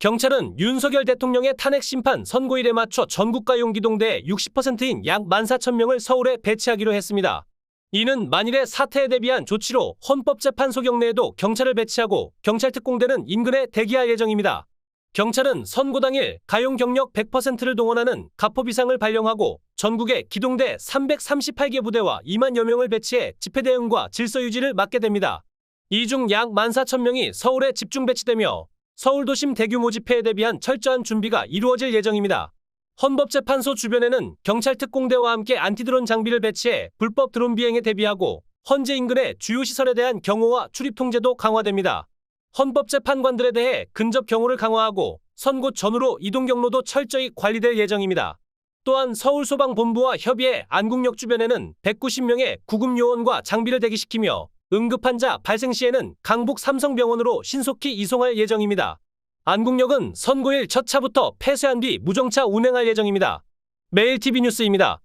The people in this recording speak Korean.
경찰은 윤석열 대통령의 탄핵 심판 선고일에 맞춰 전국가 용기동대 60%인 약 14,000명을 서울에 배치하기로 했습니다. 이는 만일의 사태에 대비한 조치로 헌법재판 소 경 내에도 경찰을 배치하고 경찰특공대는 인근에 대기할 예정입니다. 경찰은 선고 당일 가용 경력 100%를 동원하는 가포 비상을 발령하고 전국에 기동대 338개 부대와 2만여 명을 배치해 집회 대응과 질서 유지를 맡게 됩니다. 이 중 약 14,000명이 서울에 집중 배치되며 서울 도심 대규모 집회에 대비한 철저한 준비가 이루어질 예정입니다. 헌법재판소 주변에는 경찰 특공대와 함께 안티드론 장비를 배치해 불법 드론 비행에 대비하고 헌재 인근의 주요 시설에 대한 경호와 출입 통제도 강화됩니다. 헌법재판관들에 대해 근접 경호를 강화하고 선고 전후로 이동 경로도 철저히 관리될 예정입니다. 또한 서울소방본부와 협의해 안국역 주변에는 190명의 구급 요원과 장비를 대기시키며 응급환자 발생 시에는 강북 삼성병원으로 신속히 이송할 예정입니다. 안국역은 선고일 첫 차부터 폐쇄한 뒤 무정차 운행할 예정입니다. 매일TV 뉴스입니다.